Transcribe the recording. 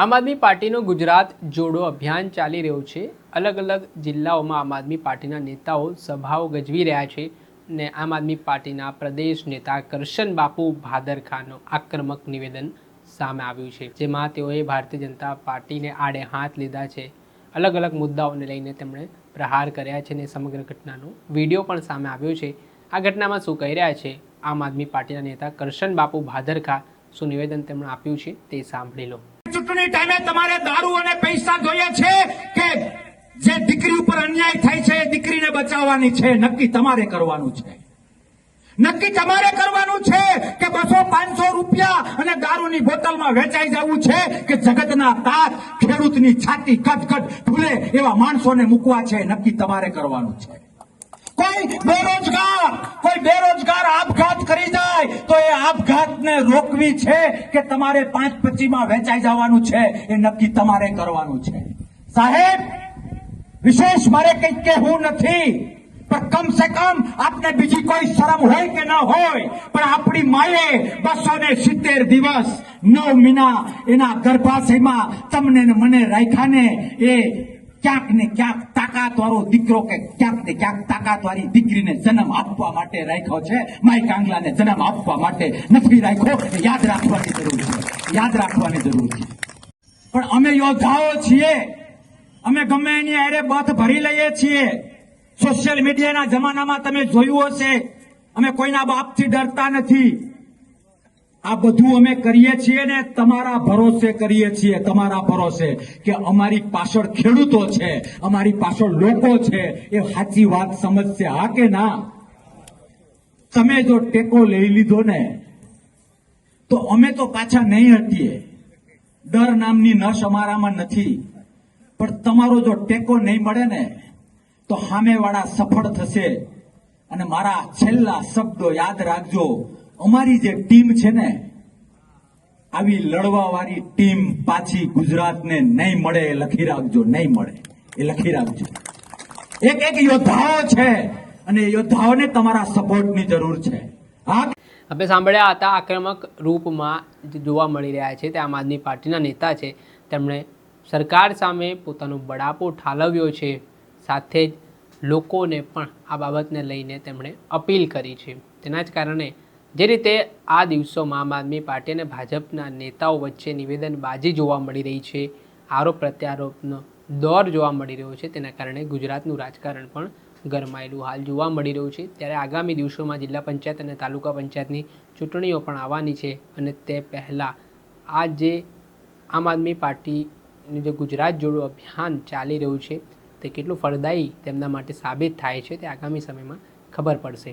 આમ આદમી પાર્ટીનું ગુજરાત જોડો અભિયાન ચાલી રહ્યું છે. અલગ અલગ જિલ્લાઓમાં આમ આદમી પાર્ટીના નેતાઓ સભાઓ ગજવી રહ્યા છે ને આમ આદમી પાર્ટીના પ્રદેશ નેતા કરશન બાપુ ભાદરખાનું આક્રમક નિવેદન સામે આવ્યું છે, જેમાં તેઓએ ભારતીય જનતા પાર્ટીને આડે હાથ લીધા છે. અલગ અલગ મુદ્દાઓને લઈને તેમણે પ્રહાર કર્યા છે ને સમગ્ર ઘટનાનો વીડિયો પણ સામે આવ્યો છે. આ ઘટનામાં શું કહી રહ્યા છે? આમ આદમી પાર્ટીના નેતા કરશન બાપુ ભાદરખા શું નિવેદન તેમણે આપ્યું છે તે સાંભળી લો. ચૂંટણી ટાઈમે તમારે દારૂ અને પૈસા જોઈએ છે કે જે દીકરી ઉપર અન્યાય થાય છે એ દીકરીને બચાવવાની છે? નક્કી તમારે કરવાનું છે. નક્કી તમારે કરવાનું છે કે બસો પાંચસો રૂપિયા અને દારૂની બોટલમાં વેચાઈ જવું છે કે જગતના તાત ખેડૂતની છાતી કટ ભૂલે એવા માણસોને મૂકવા છે? નક્કી તમારે કરવાનું છે. કોઈ બેરોજગાર. કોઈ બેરોજગાર આપઘાત કરી જાય, તો એ આપઘાતને રોકવી છે કે તમારે પાંચ પચીમાં વેચાઈ જવાનું છે, એ નક્કી તમારે કરવાનું છે. સાહેબ, વિશેષ મારે કંઈક કહેવું નથી, પણ કમ સે કમ આપને બીજી કોઈ શરમ હોય કે ન હોય, પણ આપણી માએ બસો ને સિત્તેર દિવસ, નવ મહિના એના ગર્ભાશયમાં તમને મને રાખ્યા ને એ ક્યાંક ને ક્યાંક તાકાત વાળો દીકરો કે ક્યાંક ને ક્યાંક તાકાતવારી દીકરીને જન્મ આપવા માટે રાખ્યો છે. માઈ કાંગલાને જન્મ આપવા માટે નથી રાખ્યો. યાદ રાખવાની જરૂર છે. યાદ રાખવાની જરૂર છે. પણ અમે યોદ્ધાઓ છીએ. અમે ગમે એની આરે બથ ભરી લઈએ છીએ. સોશિયલ મીડિયાના જમાનામાં તમે જોયું હશે. અમે કોઈના બાપથી ડરતા નથી. આ બધું અમે કરીએ છીએ ને, તમારા ભરોસે કરીએ છીએ, તમારા ભરોસે કે અમારી પાછળ ખેડૂતો છે, અમારી પાછળ લોકો છે, એ સાચી વાત સમજશે, હા કે ના? તમે જો ટેકો લઈ લીધો ને, તો અમે તો પાછા નહીં હટીએ. ડર નામની નશ અમારામાં નથી. પણ તમારો જો ટેકો નહીં મળે ને, તો સામેવાળા સફળ થશે. અને મારા છેલ્લા શબ્દો યાદ રાખજો. અમારી જે ટીમ છે ને, આવી લડવાવાળી ટીમ પાછી ગુજરાતને નહીં મળે, એ લખી રાખજો, નહીં મળે, એ લખી રાખજો. એક એક યોદ્ધાઓ છે, અને યોદ્ધાઓને તમારા સપોર્ટની જરૂર છે. હા? આપણે સાંભળ્યા હતા આક્રમક રૂપમાં જે જોવા મળી રહ્યા છે, તે આમ આદમી પાર્ટીના નેતા છે. તેમણે સરકાર સામે પોતાનો બડાપો ઠાલવ્યો છે. સાથે જ લોકોને પણ આ બાબતને લઈને તેમણે અપીલ કરી છે. તેના જ કારણે જે રીતે આ દિવસોમાં આમ આદમી પાર્ટી અને ભાજપના નેતાઓ વચ્ચે નિવેદનબાજી જોવા મળી રહી છે, આરોપ પ્રત્યારોપનો દોર જોવા મળી રહ્યો છે, તેના કારણે ગુજરાતનું રાજકારણ પણ ગરમાયેલું હાલ જોવા મળી રહ્યું છે. ત્યારે આગામી દિવસોમાં જિલ્લા પંચાયત અને તાલુકા પંચાયતની ચૂંટણીઓ પણ આવવાની છે અને તે પહેલાં આ જે આમ આદમી પાર્ટીનું જે ગુજરાત જોડો અભિયાન ચાલી રહ્યું છે, તે કેટલું ફળદાયી તેમના માટે સાબિત થાય છે તે આગામી સમયમાં ખબર પડશે.